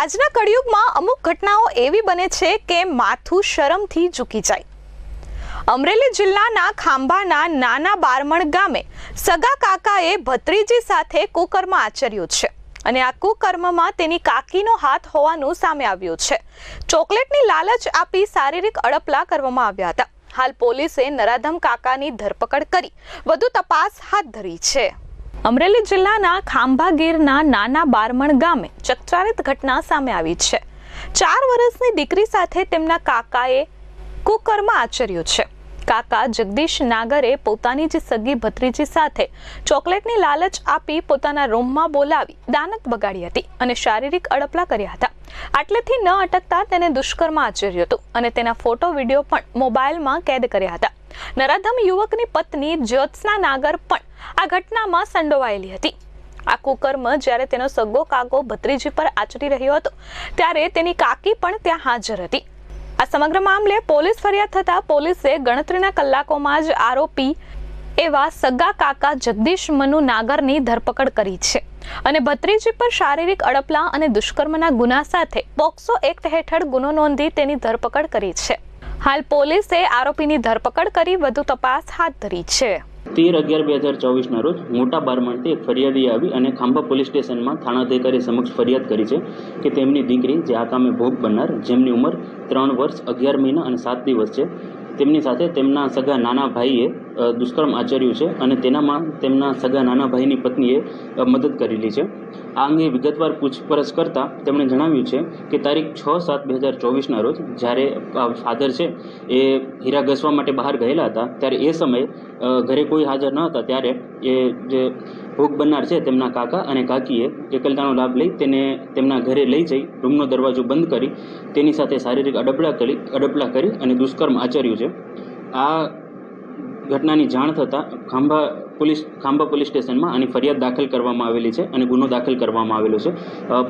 આજના કળિયુગમાં અમુક ઘટનાઓ એવી બને છે કે માથું શરમથી ઝૂકી જાય. અમરેલી જિલ્લાના ખાંભાના નાના બારમણ ગામે સગા કાકાએ ભત્રીજી સાથે કુકર્મ આચર્યું છે અને આ કુકર્મમાં તેની કાકીનો હાથ હોવાનું સામે આવ્યું છે. ચોકલેટની લાલચ આપી શારીરિક અડપલા કરવામાં આવ્યા હતા. હાલ પોલીસે નરાધમ કાકાની ધરપકડ કરી વધુ તપાસ હાથ ધરી છે. અમરેલી જિલ્લાના ખાંભા ગીરના નાના બારમણ ગામે ચકચારિત ઘટના સામે આવી છે. ચાર વર્ષની દીકરી સાથે તેમના કાકાએ કુકર્મ આચર્યું છે. કાકા જગદીશ નાગરે પોતાની જે સગી ભત્રીજી સાથે ચોકલેટની લાલચ આપી પોતાના રૂમમાં બોલાવી દાનત બગાડી હતી અને શારીરિક અડપલા કર્યા હતા. આટલેથી ન અટકતા તેને દુષ્કર્મ આચર્યું હતું અને તેના ફોટો, વીડિયો પણ મોબાઈલમાં કેદ કર્યા હતા. નરાધમ યુવકની પત્ની જ્યોત્સના નાગર પણ આ ઘટનામાં સંડોવાયેલી હતી. આ કુકર્મ જ્યારે તેનો સગો કાકો ભત્રીજી પર આચરી રહ્યો હતો, ત્યારે તેની કાકી પણ ત્યાં હાજર હતી. આ સમગ્ર મામલે પોલીસ ફરિયાદ થતા પોલીસે ગણતરીના કલાકોમાં જ આરોપી એવા સગા કાકા જગદીશ મનુ નાગરની ધરપકડ કરી છે અને ભત્રીજી પર શારીરિક અડપલા અને દુષ્કર્મના ગુના સાથે પોક્સો એક્ટ હેઠળ ગુનો નોંધી તેની ધરપકડ કરી છે. હાલ પોલીસે આરોપીની ધરપકડ કરી વધુ તપાસ હાથ ધરી છે. તેર અગિયાર બે હજાર ચોવીસના રોજ મોટા બારમણથી એક ફરિયાદી આવી અને ખાંભા પોલીસ સ્ટેશનમાં થાણાધિકારી સમક્ષ ફરિયાદ કરી છે કે તેમની દીકરી જે આ કામે ભોગ બનનાર, જેમની ઉંમર ત્રણ વર્ષ, અગિયાર મહિના અને સાત દિવસ છે, તેમની સાથે તેમના સગા નાના ભાઈએ દુષ્કર્મ આચર્યું છે અને તેનામાં તેમના સગા નાના ભાઈની પત્નીએ મદદ કરેલી છે. આ અંગે વિગતવાર પૂછપરછ કરતાં તેમણે જણાવ્યું છે કે તારીખ છ સાત બે હજાર ચોવીસના રોજ જ્યારે ફાધર છે, એ હીરા ઘસવા માટે બહાર ગયેલા હતા, ત્યારે એ સમયે ઘરે કોઈ હાજર ન હતા, ત્યારે એ જે ભોગ બનનાર છે તેમના કાકા અને કાકીએ એકલતાનો લાભ લઈ તેને તેમના ઘરે લઈ જઈ રૂમનો દરવાજો બંધ કરી તેની સાથે શારીરિક અડબડા કરી અડબડા કરી અને દુષ્કર્મ આચર્યું છે. આ ઘટનાની જાણ થતાં ખાંભા પોલીસ ખાંભા પોલીસ સ્ટેશનમાં આની ફરિયાદ દાખલ કરવામાં આવેલી છે અને ગુનો દાખલ કરવામાં આવેલો છે.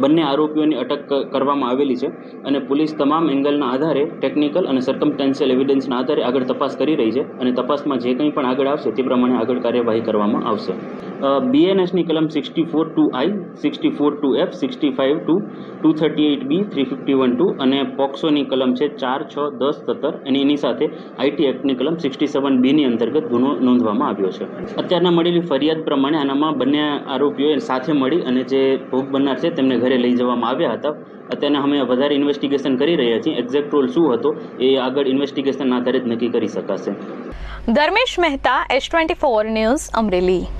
બંને આરોપીઓની અટક કરવામાં આવેલી છે અને પોલીસ તમામ એંગલના આધારે ટેકનિકલ અને સર્કમસ્ટાન્શિયલ એવિડન્સના આધારે આગળ તપાસ કરી રહી છે અને તપાસમાં જે કંઈ પણ આગળ આવશે તે પ્રમાણે આગળ કાર્યવાહી કરવામાં આવશે. બીએનએસની કલમ sixty four two I sixty four two F sixty five two two thirty eight B three fifty one two અને પોક્સોની કલમ છે ચાર છ દસ સત્તર અને એની સાથે આઈટી એક્ટની કલમ સિક્સટી સેવન બીની અંતર્ગત ગુનો નોંધવામાં આવ્યો છે. અત્યારના મળેલી ફરિયાદ પ્રમાણે આનામાં બંને આરોપીઓએ સાથે મળી અને જે ભોગ બનનાર છે તેમને ઘરે લઈ જવામાં આવ્યા હતા. અત્યારના અમે વધારે ઇન્વેસ્ટિગેશન કરી રહ્યા છીએ. એક્ઝેક્ટ રોલ શું હતો એ આગળ ઇન્વેસ્ટિગેશનના આધારે જ નક્કી કરી શકાશે. Dharmesh Mehta S twenty four news Amreli.